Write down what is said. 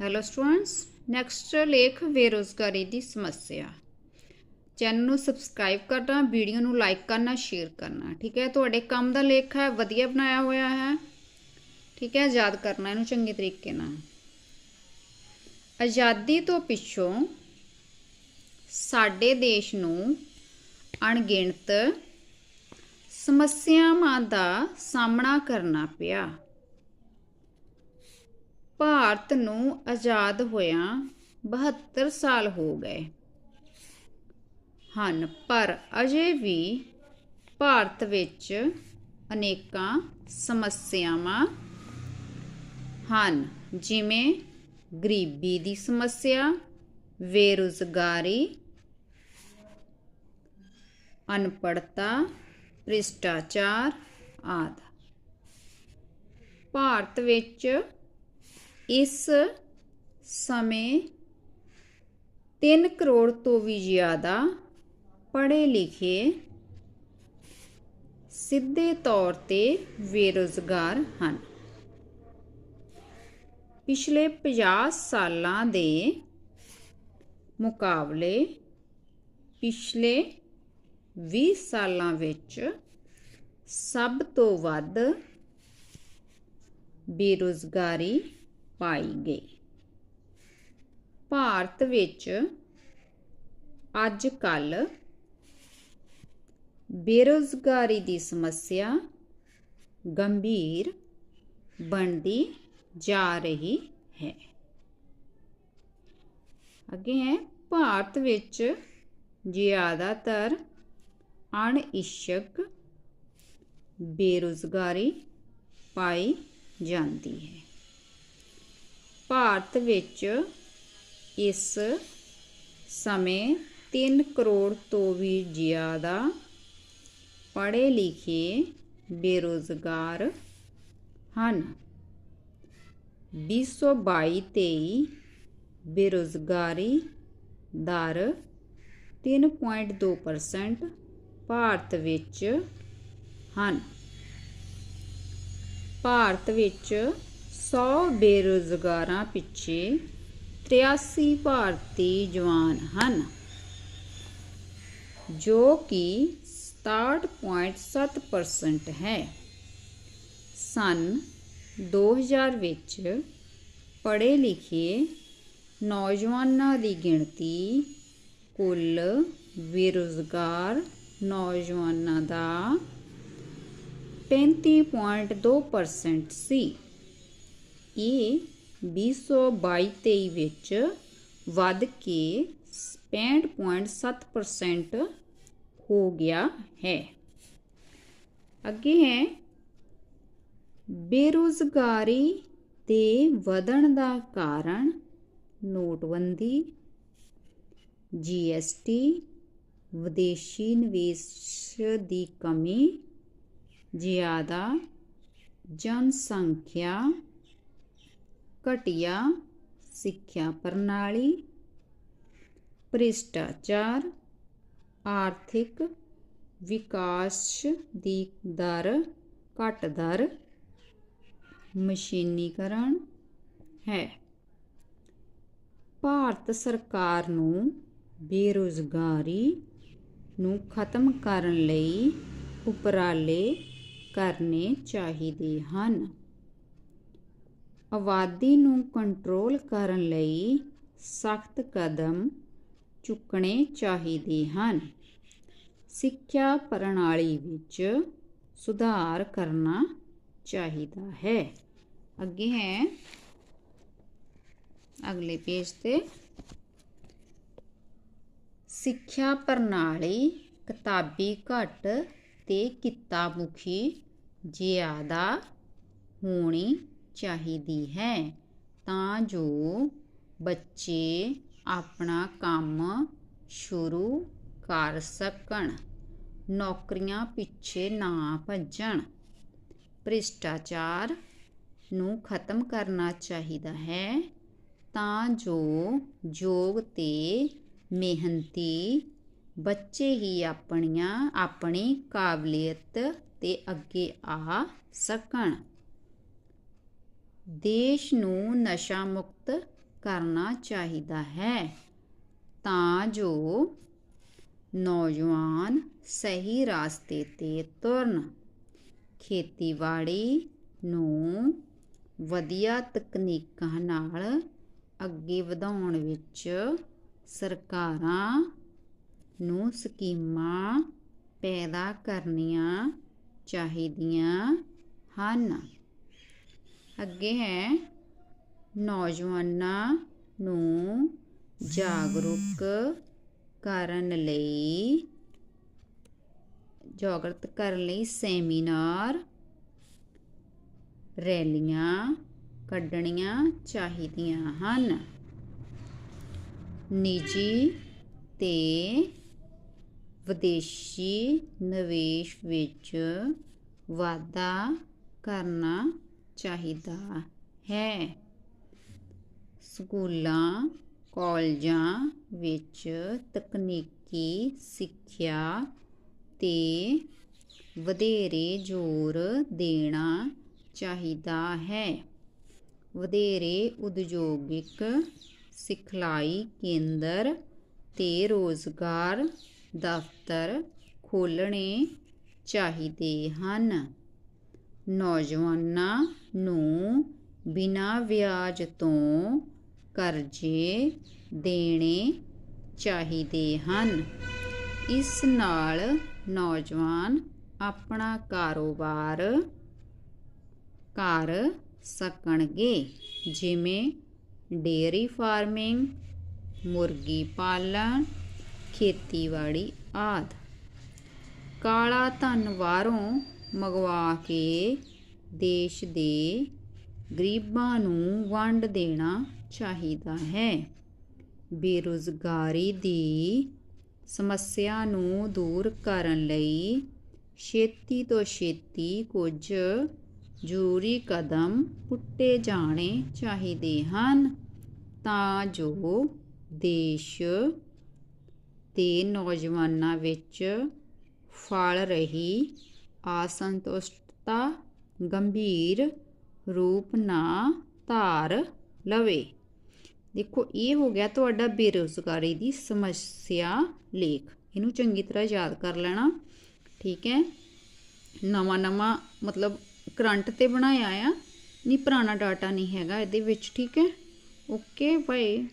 Hello students next ਲੇਖ ਬੇਰੋਜ਼ਗਾਰੀ ਦੀ ਸਮੱਸਿਆ। Channel ਨੂੰ ਸਬਸਕ੍ਰਾਈਬ ਕਰਨਾ ਵੀਡੀਓ ਨੂੰ ਲਾਈਕ ਕਰਨਾ ਸ਼ੇਅਰ ਕਰਨਾ। ਠੀਕ ਹੈ? ਤੁਹਾਡੇ ਕੰਮ ਦਾ ਲੇਖ ਹੈ, ਵਧੀਆ ਬਣਾਇਆ ਹੋਇਆ ਹੈ। ਠੀਕ ਹੈ? ਯਾਦ ਕਰਨਾ ਇਹਨੂੰ ਚੰਗੇ ਤਰੀਕੇ ਨਾਲ। ਆਜ਼ਾਦੀ ਤੋਂ ਪਿੱਛੋਂ ਸਾਡੇ ਦੇਸ਼ ਨੂੰ ਅਣਗਿਣਤ ਸਮੱਸਿਆਵਾਂ ਦਾ ਸਾਹਮਣਾ ਕਰਨਾ ਪਿਆ। ਭਾਰਤ ਨੂੰ ਆਜ਼ਾਦ ਹੋਇਆ 72 ਸਾਲ ਹੋ ਗਏ ਹਨ, ਪਰ ਅਜੇ ਵੀ ਭਾਰਤ ਵਿੱਚ ਅਨੇਕਾਂ ਸਮੱਸਿਆਵਾਂ ਹਨ, ਜਿਵੇਂ ਗਰੀਬੀ ਦੀ ਸਮੱਸਿਆ, ਬੇਰੁਜ਼ਗਾਰੀ ਅਨਪੜਤਾ ਭ੍ਰਿਸ਼ਟਾਚਾਰ ਆਦਿ। ਭਾਰਤ ਵਿੱਚ ਇਸ ਸਮੇਂ 3 ਕਰੋੜ ਤੋਂ ਵੀ ਜ਼ਿਆਦਾ ਪੜ੍ਹੇ ਲਿਖੇ ਸਿੱਧੇ ਤੌਰ ਤੇ ਬੇਰੁਜ਼ਗਾਰ ਹਨ। ਪਿਛਲੇ 50 ਸਾਲਾਂ ਦੇ ਮੁਕਾਬਲੇ ਪਿਛਲੇ 20 ਸਾਲਾਂ ਵਿੱਚ ਸਭ ਤੋਂ ਵੱਧ ਬੇਰੁਜ਼ਗਾਰੀ ਪਾਈ ਗਈ। ਭਾਰਤ ਵਿੱਚ ਅੱਜ ਕੱਲ ਬੇਰੁਜ਼ਗਾਰੀ ਦੀ ਸਮੱਸਿਆ ਗੰਭੀਰ ਬਣਦੀ ਜਾ ਰਹੀ ਹੈ। ਅੱਗੇ ਹੈ, ਭਾਰਤ ਵਿੱਚ ਜ਼ਿਆਦਾਤਰ ਅਣਇੱਛਕ ਬੇਰੁਜ਼ਗਾਰੀ ਪਾਈ ਜਾਂਦੀ ਹੈ। ਭਾਰਤ ਵਿੱਚ ਇਸ ਸਮੇਂ 3 ਕਰੋੜ ਤੋਂ ਵੀ ਜ਼ਿਆਦਾ ਪੜ੍ਹੇ ਲਿਖੇ ਬੇਰੁਜ਼ਗਾਰ ਹਨ। 2022-23 ਬੇਰੁਜ਼ਗਾਰੀ ਦਰ 3.2% ਭਾਰਤ ਵਿੱਚ ਹਨ। ਭਾਰਤ ਵਿੱਚ 100 ਬੇਰੁਜ਼ਗਾਰਾਂ ਪਿੱਛੇ 83 ਭਾਰਤੀ ਜਵਾਨ ਹਨ, ਜੋ ਕਿ 67.7% ਹੈ। ਸਨ 2000 ਵਿੱਚ ਪੜ੍ਹੇ ਲਿਖੇ ਨੌਜਵਾਨਾਂ ਦੀ ਗਿਣਤੀ ਕੁੱਲ ਬੇਰੁਜ਼ਗਾਰ ਨੌਜਵਾਨਾਂ ਦਾ 35.2% ਸੀ। ਇਹ 2022-23 ਵਿੱਚ ਵੱਧ ਕੇ 65.7% ਹੋ ਗਿਆ ਹੈ। ਅੱਗੇ ਹੈ, ਬੇਰੁਜ਼ਗਾਰੀ ਦੇ ਵਧਣ ਦਾ ਕਾਰਨ ਨੋਟਬੰਦੀ, ਜੀਐਸਟੀ, ਵਿਦੇਸ਼ੀ ਨਿਵੇਸ਼ ਦੀ ਕਮੀ, ਜ਼ਿਆਦਾ ਜਨਸੰਖਿਆ ਘਟੀਆ ਸਿੱਖਿਆ ਪ੍ਰਣਾਲੀ, ਭ੍ਰਿਸ਼ਟਾਚਾਰ, ਆਰਥਿਕ ਵਿਕਾਸ ਦੀ ਦਰ, ਘਟ ਦਰ, ਮਸ਼ੀਨੀਕਰਨ ਹੈ। ਭਾਰਤ ਸਰਕਾਰ ਨੂੰ ਬੇਰੁਜ਼ਗਾਰੀ ਨੂੰ ਖਤਮ ਕਰਨ ਲਈ ਉਪਰਾਲੇ ਕਰਨੇ ਚਾਹੀਦੇ ਹਨ। ਆਬਾਦੀ ਨੂੰ ਕੰਟਰੋਲ ਕਰਨ ਲਈ ਸਖਤ ਕਦਮ ਚੁੱਕਣੇ ਚਾਹੀਦੇ ਹਨ। ਸਿੱਖਿਆ ਪ੍ਰਣਾਲੀ ਵਿੱਚ ਸੁਧਾਰ ਕਰਨਾ ਚਾਹੀਦਾ ਹੈ। ਅੱਗੇ ਹੈ। ਅਗਲੇ ਪੇਜ ਤੇ। ਸਿੱਖਿਆ ਪ੍ਰਣਾਲੀ ਕਿਤਾਬੀ ਘੱਟ ਤੇ ਕਿੱਤਾ ਮੁਖੀ ਜ਼ਿਆਦਾ ਹੋਣੀ ਚਾਹੀਦੀ ਹੈ, ਤਾਂ ਜੋ ਬੱਚੇ ਆਪਣਾ ਕੰਮ ਸ਼ੁਰੂ ਕਰ ਸਕਣ, ਨੌਕਰੀਆਂ ਪਿੱਛੇ ਨਾ ਭੱਜਣ। ਭ੍ਰਿਸ਼ਟਾਚਾਰ ਨੂੰ ਖਤਮ ਕਰਨਾ ਚਾਹੀਦਾ ਹੈ, ਤਾਂ ਜੋ ਯੋਗ ਤੇ ਮਿਹਨਤੀ ਬੱਚੇ ਹੀ ਆਪਣੀਆਂ, ਆਪਣੀ ਕਾਬਲੀਅਤ ਤੇ ਅੱਗੇ ਆ ਸਕਣ। ਦੇਸ਼ ਨੂੰ ਨਸ਼ਾ ਮੁਕਤ ਕਰਨਾ ਚਾਹੀਦਾ ਹੈ, ਤਾਂ ਜੋ ਨੌਜਵਾਨ ਸਹੀ ਰਾਸਤੇ ਤੇ ਤੁਰਨ। ਖੇਤੀਬਾੜੀ ਨੂੰ ਵਧੀਆ ਤਕਨੀਕਾਂ ਨਾਲ ਅੱਗੇ ਵਧਾਉਣ ਵਿੱਚ ਸਰਕਾਰਾਂ ਨੂੰ ਸਕੀਮਾਂ ਪੈਦਾ ਕਰਨੀਆਂ ਚਾਹੀਦੀਆਂ ਹਨ। ਅੱਗੇ ਹੈ ਨੌਜਵਾਨਾਂ ਨੂੰ ਜਾਗਰੂਕ ਕਰਨ ਲਈ ਜਾਗਰਤ ਕਰਨ ਲਈ ਸੈਮੀਨਾਰ, ਰੈਲੀਆਂ ਕੱਢਣੀਆਂ ਚਾਹੀਦੀਆਂ ਹਨ। ਨਿੱਜੀ ਤੇ ਵਿਦੇਸ਼ੀ ਨਿਵੇਸ਼ ਵਿੱਚ ਵਾਧਾ ਕਰਨਾ ਚਾਹੀਦਾ ਹੈ। ਸਕੂਲਾਂ, ਕਾਲਜਾਂ ਵਿੱਚ ਤਕਨੀਕੀ ਸਿੱਖਿਆ ਤੇ ਵਧੇਰੇ ਜ਼ੋਰ ਦੇਣਾ ਚਾਹੀਦਾ ਹੈ। ਵਧੇਰੇ ਉਦਯੋਗਿਕ ਸਿਖਲਾਈ ਕੇਂਦਰ ਤੇ ਰੋਜ਼ਗਾਰ ਦਫ਼ਤਰ ਖੋਲ੍ਹਣੇ ਚਾਹੀਦੇ ਹਨ। ਨੌਜਵਾਨਾਂ ਨੂੰ ਬਿਨਾਂ ਵਿਆਜ ਤੋਂ ਕਰਜ਼ੇ ਦੇਣੇ ਚਾਹੀਦੇ ਹਨ। ਇਸ ਨਾਲ ਨੌਜਵਾਨ ਆਪਣਾ ਕਾਰੋਬਾਰ ਕਰ ਸਕਣਗੇ। ਜਿਵੇਂ ਡੇਅਰੀ ਫਾਰਮਿੰਗ, ਮੁਰਗੀ ਪਾਲਣ, ਖੇਤੀਬਾੜੀ ਆਦਿ। ਕਾਲਾ ਧਨ ਬਾਹਰੋਂ ਮੰਗਵਾ ਕੇ ਦੇਸ਼ ਦੇ ਗਰੀਬਾਂ ਨੂੰ ਵੰਡ ਦੇਣਾ ਚਾਹੀਦਾ ਹੈ। ਬੇਰੁਜ਼ਗਾਰੀ ਦੀ ਸਮੱਸਿਆ ਨੂੰ ਦੂਰ ਕਰਨ ਲਈ ਛੇਤੀ ਤੋਂ ਛੇਤੀ ਕੁਝ ਜ਼ਰੂਰੀ ਕਦਮ ਪੁੱਟੇ ਜਾਣੇ ਚਾਹੀਦੇ ਹਨ ਤਾਂ ਜੋ ਦੇਸ਼ ਤੇ ਨੌਜਵਾਨਾਂ ਵਿੱਚ ਫਲ ਰਹੀ ਅਸੰਤੁਸ਼ਟਤਾ ਗੰਭੀਰ ਰੂਪ ਨਾ ਧਾਰ ਲਵੇ। ਦੇਖੋ, ਇਹ ਹੋ ਗਿਆ ਤੁਹਾਡਾ ਬੇਰੁਜ਼ਗਾਰੀ ਦੀ ਸਮੱਸਿਆ ਲੇਖ। ਇਹਨੂੰ ਚੰਗੀ ਤਰ੍ਹਾਂ ਯਾਦ ਕਰ ਲੈਣਾ, ਠੀਕ ਹੈ? ਨਵਾਂ ਨਵਾਂ, ਮਤਲਬ ਕਰੰਟ ਤੇ ਬਣਾਇਆ ਆ, ਨਹੀਂ ਪੁਰਾਣਾ ਡਾਟਾ ਨਹੀਂ ਹੈਗਾ ਇਹਦੇ ਵਿੱਚ, ਠੀਕ ਹੈ? Okay, bye.